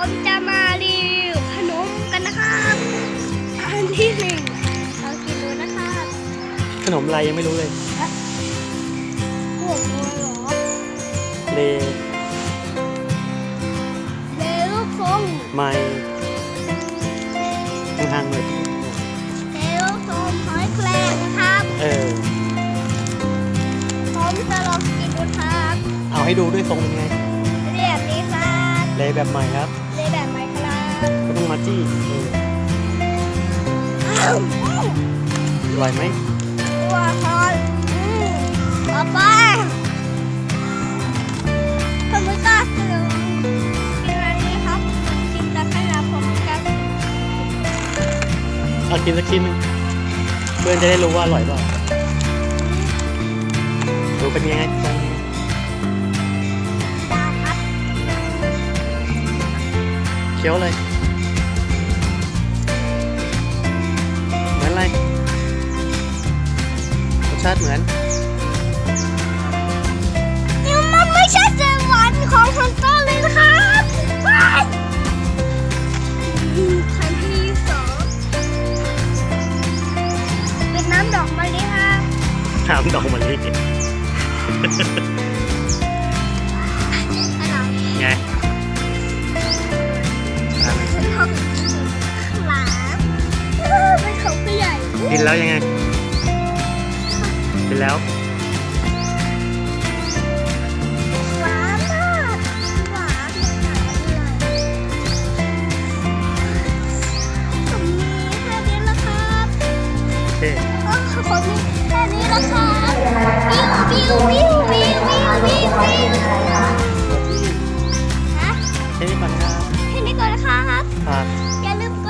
ผมจะมารีวิวขนมกันนะครับอันที่หนึ่งเรากินดูนะครับขนมอะไรยังไม่รู้เลยพวกตัวเหรอเลเลลูกทรงไม้ห่างๆเลยเลลูกทรงหอยแครงนะครับเออผมจะลองกินดูครับเอาให้ดูด้วยทรงเป็นไงเรียบดีครับ เลแบบใหม่ครับ เลแบบไหนครับก็ต้องมาจี้เอออ้าวอร่อยไหมตัวฮอนอืมเอาไปผมไม่กล้ากินกินอันนี้ครับกินแต่ขนาดผมไม่กล้ากินเอากินสักชิ้นหนึงเพื่อนจะได้รู้ว่าอร่อยเปล่าดูเป็นยังไง เคี้ยวเลยเหมือนอะไรรสชาติเหมือนนี่มันไม่ใช่เซเวันของฮันเตอร์เลยนะครับว้ายคันที่สองเป็นน้ำดอกมะลิครับน้ำดอกมะลิ นแล้วยังไงกินแล้ว หวานมากหวานผมมีแค่นี้ล้วครับโอเคโอ้ผมมีแค่นี้แล้วครับวิววิววิววิววิววิววิวฮะแค่นี้ก่อนนะครับ แค่นี้ก่อนนะครับ ครับ อย่าลืมก